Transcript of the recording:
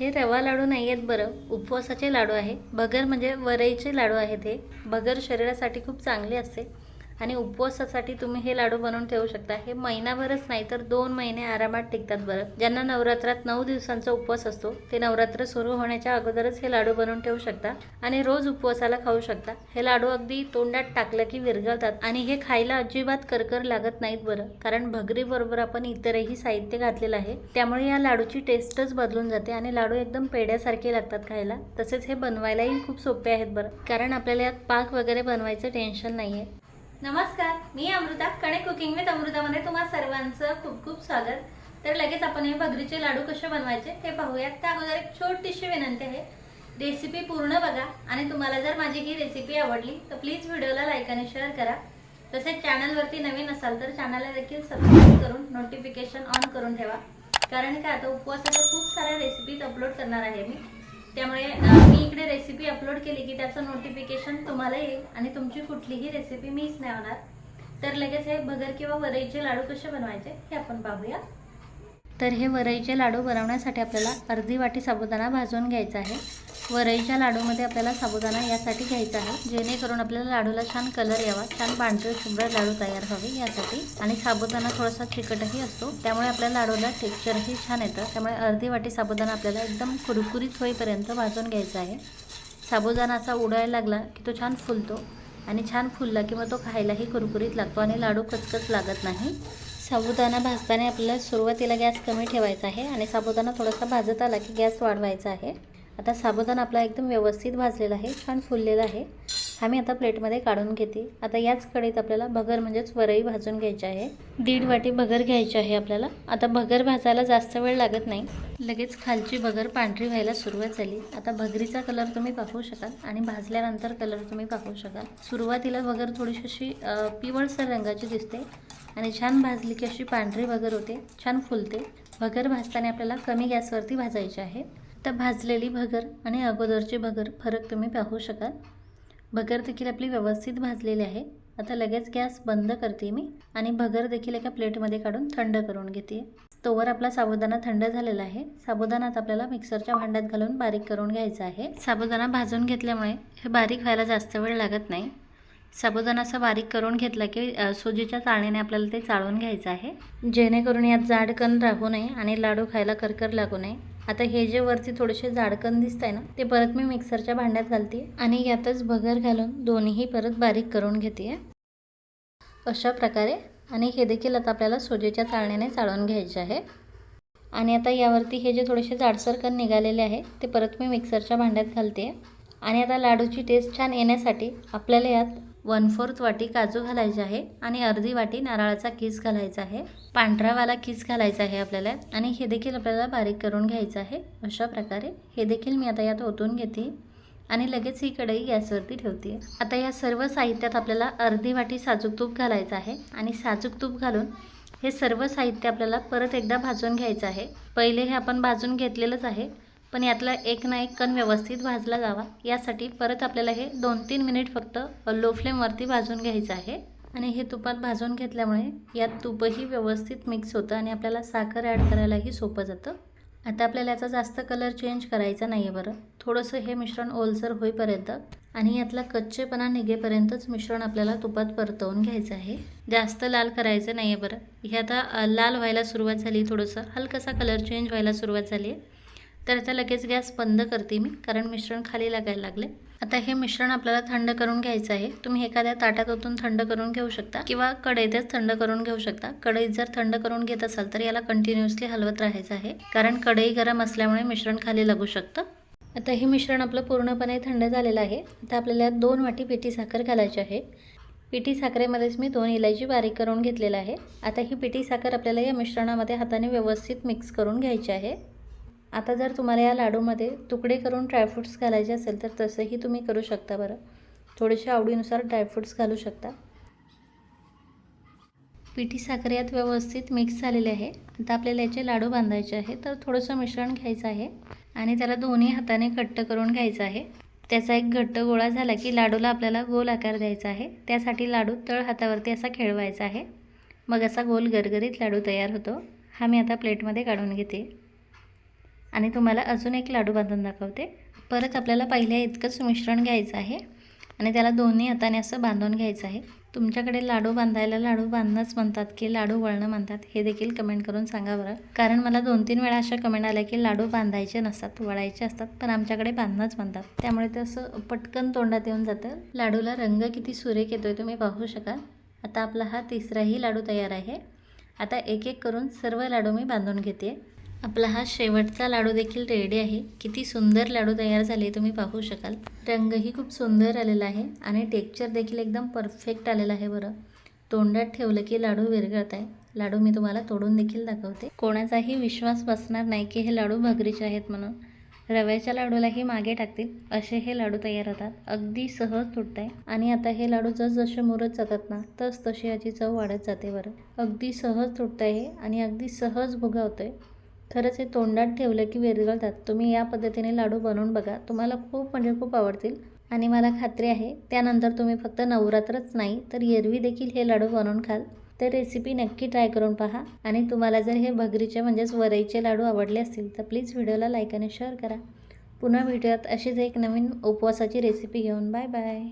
हे रवा लाडू नाही आहेत बरं. उपवासाचे लाडू आहे. बगर म्हणजे वरईचे लाडू आहेत हे. बगर शरीरासाठी खूप चांगले असते. आणि उपवासासाठी तुम्ही हे लाडू बनवून ठेवू शकता. हे महिनाभरच नाही तर दोन महिने आरामात टिकतात बरं. ज्यांना नवरात्रात नऊ दिवसांचा उपवास असतो ते नवरात्र सुरू होण्याच्या अगोदरच हे लाडू बनवून ठेवू शकता आणि रोज उपवासाला खाऊ शकता. हे लाडू अगदी तोंडात टाकलं की विरघळतात आणि हे खायला अजिबात करकर लागत नाहीत बरं. कारण भगरीबरोबर आपण इतरही साहित्य घातलेलं आहे त्यामुळे या लाडूची टेस्टच बदलून जाते आणि लाडू एकदम पेड्यासारखे लागतात खायला. तसेच हे बनवायलाही खूप सोपे आहेत बरं. कारण आपल्याला यात पाक वगैरे बनवायचं टेन्शन नाही आहे नमस्कार मी अमृता कणेक कुकिंग विथ अमृतामध्ये तुम्हा सर्वांचं खूप खूप स्वागत. तर लगेच आपण हे भगरीचे लाडू कसे बनवायचे हे पाहूयात. त्या अगोदर एक छोटीशी विनंती आहे. रेसिपी पूर्ण बघा आणि तुम्हाला जर माझी ही रेसिपी आवडली तर प्लीज व्हिडिओला लाईक आणि शेअर करा. तसेच चॅनलवरती नवीन असाल तर चॅनलला देखील सबस्क्राईब करून नोटिफिकेशन ऑन करून ठेवा. कारण काय आता उपवासाच्या खूप साऱ्या रेसिपीज अपलोड करणार आहे मी. त्यामुळे मी इकडे रेसिपी अपलोड केली की त्याचं नोटिफिकेशन तुम्हाला येईल आणि तुमची कुठलीही रेसिपी मिस नाही होणार. तर लगेच हे भगर किंवा वरईचे लाडू कसे बनवायचे हे आपण पाहूया. तर हे वरईचे लाडू बनवण्यासाठी आपल्याला अर्धी वाटी साबुदाणा भाजून घ्यायचा आहे. वरईच्या लाडूमध्ये आपल्याला साबुदाणा यासाठी घ्यायचा आहे. जेणेकरून आपल्याला लाडूला छान कलर यावा छान पांढरे शुभ्र लाडू तयार व्हावे यासाठी. आणि साबुदाणा थोडासा चिकटही असतो त्यामुळे आपल्या लाडूला टेक्स्चरही छान येतं. त्यामुळे अर्धी वाटी साबुदाणा आपल्याला एकदम कुरकुरीत होईपर्यंत भाजून घ्यायचा आहे. साबुदाणा असा उडायला लागला की तो छान फुलतो आणि छान फुलला किंवा तो खायलाही कुरकुरीत लागतो आणि लाडू कचकच लागत नाही. साबुदाणा भाजताना आपल्याला सुरुवातीला गॅस कमी ठेवायचा आहे आणि साबुदाणा थोडासा भाजत आला की गॅस वाढवायचा आहे. आता साबुदाणा आपला एकदम व्यवस्थित भाजलेला आहे छान फुललेला आहे. हा मी आता प्लेटमध्ये काढून घेते. आता याच कढईत आपल्याला भगर म्हणजेच वरई भाजून घ्यायची आहे. दीड वाटी भगर घ्यायची आहे आपल्याला. आता भगर भाजायला जास्त वेळ लागत नाही. लगेच खालची भगर पांढरी व्हायला सुरुवात झाली. आता भगरीचा कलर तुम्ही पाहू शकाल आणि भाजल्यानंतर कलर तुम्ही पाहू शकाल. सुरुवातीला भगर थोडीशी अशी पिवळसर रंगाची दिसते आणि छान भाजली की अशी पांढरी भगर होते छान फुलते. भगर भाजताना आपल्याला कमी गॅसवरती भाजायची आहे. तर भाजलेली भगर आणि अगोदरची भगर फरक तुम्ही पाहू शकाल. भगर देखील आपली व्यवस्थित भाजलेली आहे. आता लगेच गॅस बंद करते मी आणि भगर देखील एका प्लेटमध्ये काढून थंड करून घेते तोवर आपला साबुदाणा थंड झालेला आहे. साबुदाणात आपल्याला मिक्सरच्या भांड्यात घालून बारीक करून घ्यायचा आहे. साबुदाणा भाजून घेतल्यामुळे हे बारीक व्हायला जास्त वेळ लागत नाही. साबुदाणा असा बारीक करून घेतला की सुजीच्या चाळणीने आपल्याला ते चाळून घ्यायचं आहे. जेणेकरून यात जाडकण राहू नये आणि लाडू खायला करकर लागू नये. आता हे जे वरती थोडेसे जाडकण दिसत आहे ना ते परत मी मिक्सरच्या भांड्यात घालते आणि यातच भगर घालून दोन्हीही परत बारीक करून घेते अशा प्रकारे. आणि हे देखील आता आपल्याला सोजेच्या चाळण्याने चाळून घ्यायचे आहे. आणि आता यावरती हे जे थोडेसे जाडसर कण निघालेले आहे ते परत मी मिक्सरच्या भांड्यात घालते आणि आता लाडूची टेस्ट छान येण्यासाठी आपल्याला यात वन फोर्थ वाटी काजू घालायचे आहे आणि अर्धी वाटी नारळाचा किस घालायचा आहे. पांढरावाला किस घालायचा आहे आपल्याला आणि हे देखील आपल्याला बारीक करून घ्यायचं आहे. अशा प्रकारे हे देखील मी आता यात ओतून घेते आणि लगेच ही कढई गॅसवरती ठेवते. आता या सर्व साहित्यात आपल्याला अर्धी वाटी साजूक तूप घालायचं आहे आणि साजूक तूप घालून हे सर्व साहित्य आपल्याला परत एकदा भाजून घ्यायचं आहे. पहिले हे आपण भाजून घेतलेलंच आहे. पण यातला एक ना एक कण व्यवस्थित भाजला जावा. यासाठी परत आपल्याला हे दोन तीन मिनिट फक्त लो फ्लेमवरती भाजून घ्यायचं आहे. आणि हे तुपात भाजून घेतल्यामुळे यात तुपही व्यवस्थित मिक्स होतं आणि आपल्याला साखर ॲड करायलाही सोपं जातं. आता आपल्याला याचा जास्त कलर चेंज करायचा नाही आहे बरं. थोडंसं हे मिश्रण ओलसर होईपर्यंत आणि यातला कच्चेपणा निघेपर्यंतच मिश्रण आपल्याला तुपात परतवून घ्यायचं आहे. जास्त लाल करायचं नाही आहे बरं. हे आता लाल व्हायला सुरुवात झाली थोडंसं. हलकासा कलर चेंज व्हायला सुरुवात झाली आहे तर आता लगेच गॅस बंद करते मी कारण मिश्रण खाली लागायला लागले. आता हे मिश्रण आपल्याला थंड करून घ्यायचं आहे. तुम्ही एखाद्या ताटात ओतून थंड करून घेऊ शकता किंवा कढईतच थंड करून घेऊ शकता. कढईत जर थंड करून घेत असाल तर याला कंटिन्युअसली हलवत राहायचं आहे कारण कढई गरम असल्यामुळे मिश्रण खाली लागू शकतं. आता हे मिश्रण आपलं पूर्णपणे थंड झालेलं आहे. आता आपल्याला यात दोन वाटी पिठी साखर घालायची आहे. पिठी साखरेमध्येच मी दोन इलायची बारीक करून घेतलेलं आहे. आता ही पिठी साखर आपल्याला या मिश्रणामध्ये हाताने व्यवस्थित मिक्स करून घ्यायची आहे. आता जर तुम्हाला या लाडूमध्ये तुकडे करून ड्रायफ्रूट्स घालायचे असेल तर तसंही तुम्ही करू शकता बरं. थोडेसे आवडीनुसार ड्रायफ्रूट्स घालू शकता. पिठी साखर यात व्यवस्थित मिक्स झालेले आहे. आता आपल्याला याचे लाडू बांधायचे आहे तर थोडंसं मिश्रण घ्यायचं आहे आणि त्याला दोन्ही हाताने घट्ट करून घ्यायचं आहे. त्याचा एक घट्ट गोळा झाला की लाडूला आपल्याला गोल आकार द्यायचा आहे. त्यासाठी लाडू तळ हातावरती असा खेळवायचा आहे. मग असा गोल गरगरीत लाडू तयार होतो. हा मी आता प्लेटमध्ये काढून घेते. आणि तुम्हाला अजून एक लाडू बांधून दाखवते. परत आपल्याला पहिल्या इतकंच मिश्रण घ्यायचं आहे आणि त्याला दोन्ही हाताने असं बांधून घ्यायचं आहे. तुमच्याकडे लाडू बांधायला लाडू बांधणंच म्हणतात की लाडू वळणं म्हणतात हे देखील कमेंट करून सांगा बरं. कारण मला दोन तीन वेळा अशा कमेंट आल्या की लाडू बांधायचे नसतात वळायचे असतात पण आमच्याकडे बांधणंच म्हणतात. त्यामुळे ते असं पटकन तोंडात येऊन जातं. लाडूला रंग किती सुरेख येतोय तुम्ही पाहू शकाल. आता आपला हा तिसराही लाडू तयार आहे. आता एक एक करून सर्व लाडू मी बांधून घेते. आपला हा शेवटचा लाडू देखील रेडी आहे. किती सुंदर लाडू तयार झाले तुम्ही पाहू शकाल. रंगही खूप सुंदर आलेला आहे आणि टेक्चर देखील एकदम परफेक्ट आलेला आहे बरं. तोंडात ठेवलं की लाडू विरघळत आहे लाडू मी तुम्हाला तोडून देखील दाखवते. कोणाचाही विश्वास बसणार नाही की हे लाडू भगरीचे आहेत म्हणून. रव्याच्या लाडूलाही मागे टाकतील. असे हे लाडू तयार होतात. अगदी सहज तुटत आहे आणि आता हे लाडू जसजसे मुरत जातात ना तस तशी याची चव वाढत जाते बरं. अगदी सहज तुटत आहे आणि अगदी सहज भुगावतं आहे खरंच हे तोंडात ठेवलं की विरघळतात तुम्ही या पद्धतीने लाडू बनवून बघा. तुम्हाला खूप म्हणजे खूप आवडतील. आणि मला खात्री आहे त्यानंतर तुम्ही फक्त नवरात्रच नाही तर एरवी देखील हे लाडू बनवून खाल. तर रेसिपी नक्की ट्राय करून पहा. आणि तुम्हाला जर हे भगरीचे म्हणजेच वरईचे लाडू आवडले असतील तर प्लीज व्हिडिओला लाईक आणि शेअर करा. पुन्हा भेटूयात अशीच एक नवीन उपवासाची रेसिपी घेऊन. Bye bye